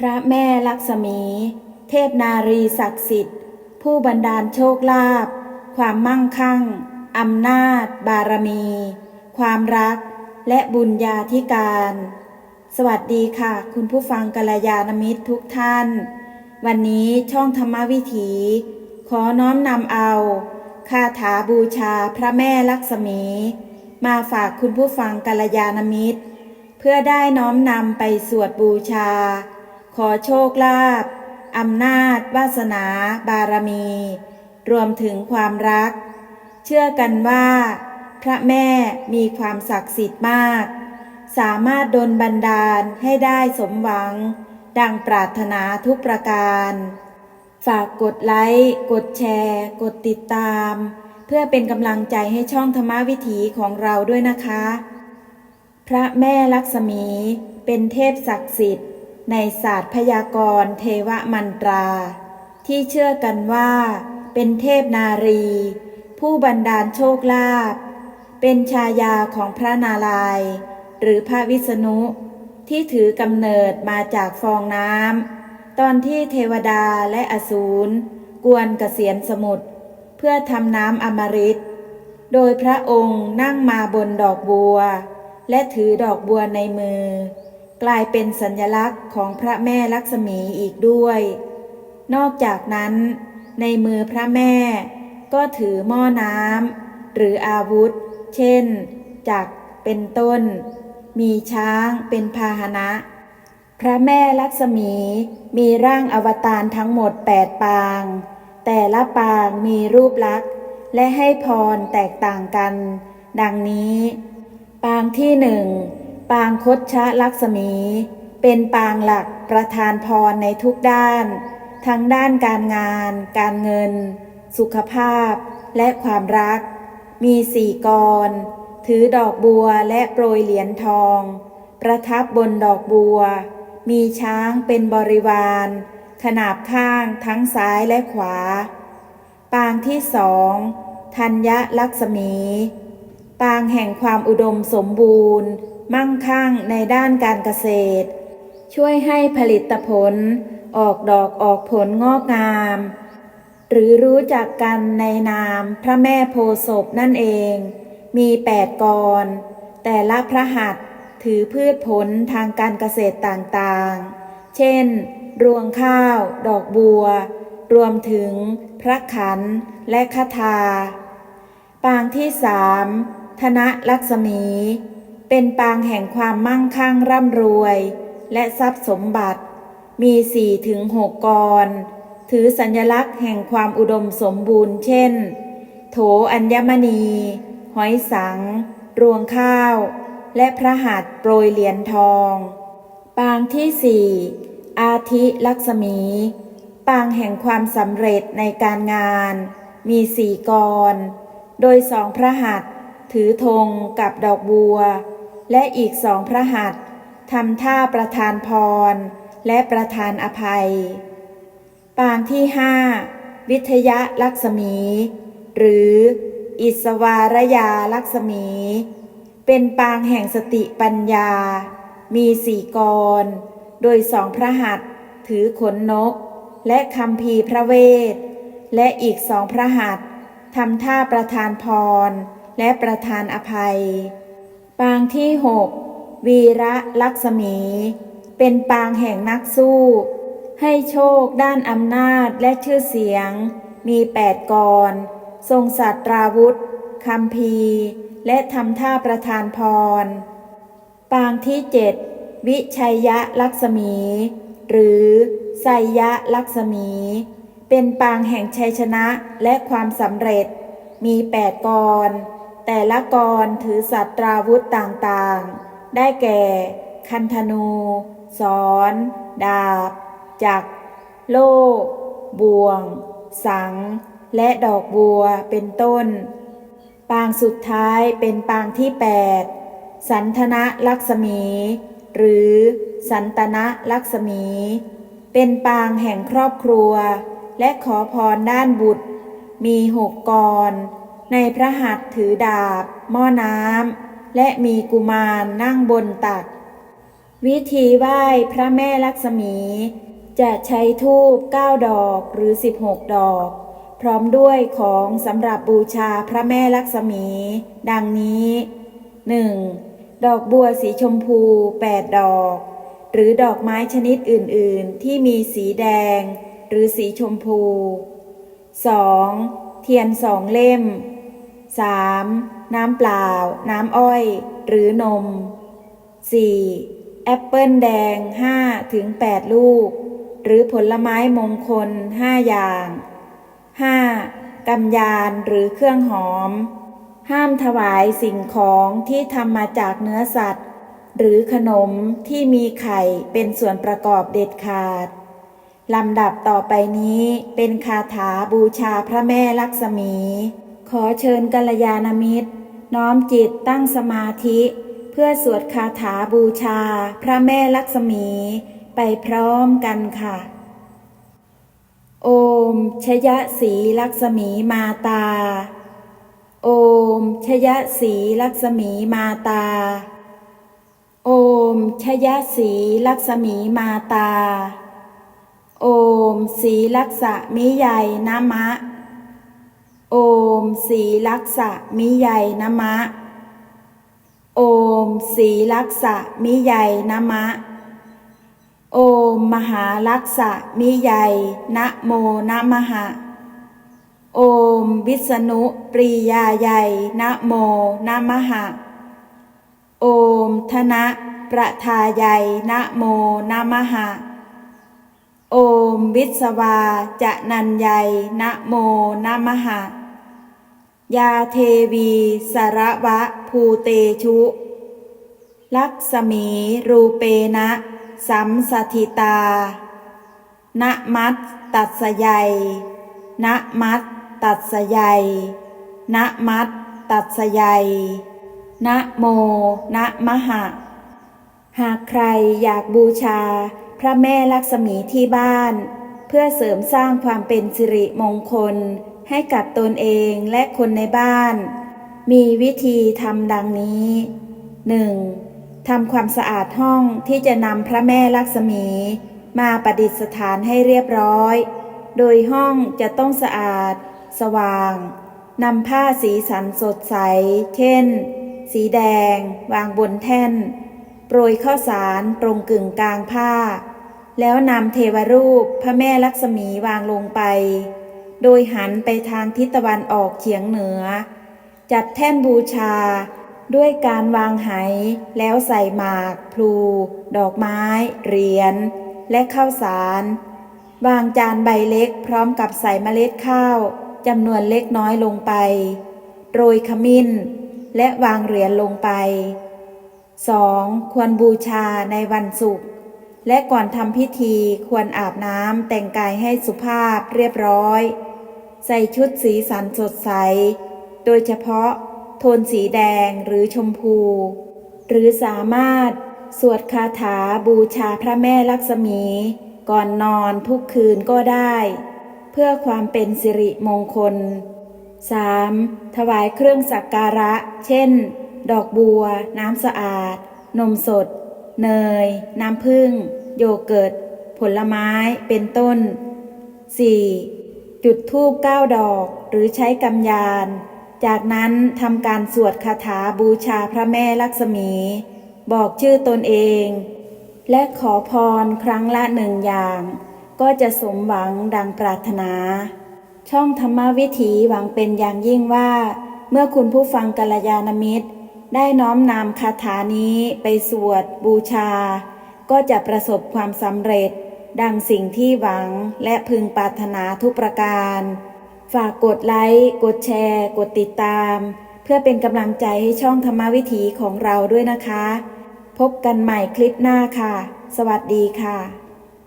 พระแม่ลักษมี เทพนารีศักดิ์สิทธิ์ ผู้บันดาลโชคลาภความมั่งคั่งอำนาจ บารมี ความรัก และบุญญาธิการ สวัสดีค่ะ คุณผู้ฟังกัลยาณมิตรทุกท่าน วันนี้ช่องธรรมวิถี ขอน้อมนำเอาคาถาบูชาพระแม่ลักษมี มาฝากคุณผู้ฟังกัลยาณมิตร เพื่อได้น้อมนำไปสวดบูชา ขอโชคลาภอำนาจ วาสนา บารมี รวมถึงความรัก เชื่อกันว่า พระแม่มีความศักดิ์สิทธิ์มาก สามารถดลบันดาลให้ได้สมหวัง ดังปรารถนาทุกประการ ฝากกดไลค์ กดแชร์ กดติดตาม เพื่อเป็นกำลังใจให้ช่องธรรมวิถีของเราด้วยนะคะ พระแม่ลักษมีเป็นเทพศักดิ์สิทธิ์ ในศาสตร์พยากรณ์เทวมันตรา ที่เชื่อกันว่า เป็นเทพนารี ผู้บันดาลโชคลาภเป็นชายาของพระนารายณ์หรือพระวิษณุ ที่ถือกำเนิดมาจากฟองน้ำตอนที่เทวดาและอสูรกวนเกษียณสมุทรเพื่อทำน้ำอมฤตโดยพระองค์นั่งมาบนดอกบัว และถือดอกบัวในมือ กลายเป็นสัญลักษณ์ของพระแม่ลักษมีอีกด้วย นอกจากนั้น ในมือพระแม่ก็ถือหม้อน้ำหรืออาวุธ เช่น จักรเป็นต้น มีช้างเป็นพาหนะ พระแม่ลักษมีมีร่างอวตารทั้งหมดแปดปาง แต่ละปางมีรูปลักษณ์ และให้พรแตกต่างกัน ดังนี้ ปางที่หนึ่ง ปางคดชะลักษมี เป็นปางหลักประทานพรในทุกด้าน ทั้งด้านการงาน การเงิน สุขภาพ และความรัก มีสี่กร ถือดอกบัวและโปรยเหรียญทอง ประทับบนดอกบัว มีช้างเป็นบริวาร ขนาบข้างทั้งซ้ายและขวา ปางที่สองธัญลักษมี ปางแห่งความอุดมสมบูรณ์ มั่งคั่งในด้านการเกษตร ช่วยให้ผลิตผลออกดอกออกผลงอกงาม หรือรู้จักกันในนามพระแม่โพศพนั่นเอง มีแปดกร แต่ละพระหัตถ์ถือพืชผลทางการเกษตรต่างๆ เช่น รวงข้าว ดอกบัว รวมถึงพระขันและคาถาปางที่สามธนลักษมี เป็นปางแห่งความมั่งคั่งร่ำรวย และทรัพย์สมบัติ มีสี่ถึงหกกร ถือสัญลักษณ์แห่งความอุดมสมบูรณ์ เช่น โถอัญมณี หอยสัง รวงข้าว และพระหัตถ์โปรยเหรียญทอง ปางที่สี่อาทิลักษมี ปางแห่งความสำเร็จในการงาน มีสี่กร โดยสองพระหัตถ์ถือธงกับดอกบัว และอีกสองพระหัตถ์ทำท่าประทานพร และประทานอภัย ปางที่ห้าวิทยลักษมี หรืออิสวารยาลักษมี เป็นปางแห่งสติปัญญา มีสี่กร โดยสองพระหัตถ์ถือขนนก และคำพีพระเวท และอีกสองพระหัตถ์ทำท่าประทานพร และประทานอภัย ปางที่หกวีระลักษมี เป็นปางแห่งนักสู้ ให้โชคด้านอำนาจและชื่อเสียง มีแปดกร ทรงสัตราวุธคำพีและทำท่าประทานพร ปางที่เจ็ดวิชัยยะลักษมี หรือไสยะลักษมี เป็นปางแห่งชัยชนะและความสำเร็จ มีแปดกร แต่ละกรถือสัตราวุธต่างๆ ได้แก่ คันธนู สอน ดาบ จัก โล่ บ่วง สัง และดอกบัวเป็นต้น ปางสุดท้ายเป็นปางที่ 8 สันทนะลักษมี หรือสันตนะลักษมี เป็นปางแห่งครอบครัว และขอพรด้านบุตร มีหกกร ในพระหัตถ์ถือดาบ หม้อน้ำและมีกุมารนั่งบนตัก วิธีไหว้พระแม่ลักษมี จะใช้ทูบ9ดอกหรือ 16 ดอก พร้อมด้วยของสำหรับบูชาพระแม่ลักษมี ดังนี้ 1. ดอกบัวสีชมพู 8 ดอก หรือดอกไม้ชนิดอื่น ๆ ที่มีสีแดง หรือสีชมพู 2. เทียนสองเล่ม 3. น้ำเปล่า น้ำอ้อย หรือนม 4. แอปเปิลแดง 5 ถึง 8 ลูก หรือผลไม้มงคล 5 อย่าง 5. กำยานหรือเครื่องหอม ห้ามถวายสิ่งของที่ทำมาจากเนื้อสัตว์ หรือขนมที่มีไข่เป็นส่วนประกอบเด็ดขาดลำดับต่อไปนี้เป็นคาถาบูชาพระแม่ลักษมี ขอเชิญกัลยาณมิตร น้อมจิตตั้งสมาธิ เพื่อสวดคาถาบูชา พระแม่ลักษมี ไปพร้อมกันค่ะ โอม ชยสีลักษมีมาตา โอม ชยสีลักษมีมาตา โอม ชยสีลักษมีมาตา โอม สีลักษมิใหญ่นะมะ โอมสีลักษะมิใหญ่นะมะ โอมสีลักษะมิใหญ่นะมะ โอมมหาลักษะมิใหญ่นะโมนะมหะ โอมวิษณุปรียาใหญ่นะโมนะมหะ โอมธนะประทาใหญ่นะโมนะมหะ โอมวิศวาจะนันใหญ่นะโมนะมหะ ยาเทวีสารวะภูเตชุ ลักษมีรูเปนะสัมสถิตาณมัตตัสยัยณมัตตัสยัยณมัตตัสยัย นะโมนะมหะ หากใครอยากบูชา พระแม่ลักษมีที่บ้าน เพื่อเสริมสร้างความเป็นสิริมงคล ให้กับตนเองและคนในบ้าน มีวิธีทำดังนี้ 1. ทำความสะอาดห้องที่จะนำพระแม่ลักษมี มาประดิษฐานให้เรียบร้อย โดยห้องจะต้องสะอาด สว่างนำผ้าสีสันสดใส เช่น สีแดง วางบนแท่น โปรยข้าวสารตรงกึ่งกลางผ้า แล้วนำเทวรูปพระแม่ลักษมีวางลงไป โดยหันไปทางทิศตะวันออกเฉียงเหนือ จัดแท่นบูชา ด้วยการวางไหแล้วใส่หมาก พลู ดอกไม้ เหรียญ และข้าวสาร วางจานใบเล็กพร้อมกับใส่เมล็ดข้าวจำนวนเล็กน้อยลงไป โรยขมิ้น และวางเหรียญลงไป 2. ควรบูชาในวันศุกร์และก่อนทำพิธีควรอาบน้ำแต่งกายให้สุภาพเรียบร้อย ใส่ชุดสีสันสดใส โดยเฉพาะโทนสีแดงหรือชมพู หรือสามารถสวดคาถาบูชาพระแม่ลักษมี ก่อนนอนทุกคืนก็ได้ เพื่อความเป็นสิริมงคล 3. ถวายเครื่องสักการะ เช่น ดอกบัว น้ำสะอาด นมสด เนย น้ำผึ้ง โยเกิร์ต ผลไม้ เป็นต้น 4. จุดธูปเก้าดอก หรือใช้กำยาน จากนั้นทำการสวดคาถาบูชาพระแม่ลักษมี บอกชื่อตนเอง และขอพรครั้งละหนึ่งอย่าง ก็จะสมหวังดังปรารถนา ช่องธรรมวิถีหวังเป็นอย่างยิ่งว่า เมื่อคุณผู้ฟังกัลยาณมิตร ได้น้อมนำคาถานี้ไปสวดบูชา ก็จะประสบความสำเร็จ ดังสิ่งที่หวังและพึงปรารถนาทุกประการ ฝากกดไลค์ กดแชร์ กดติดตาม เพื่อเป็นกำลังใจให้ช่องธรรมวิถีของเราด้วยนะคะ พบกันใหม่คลิปหน้าค่ะ สวัสดีค่ะ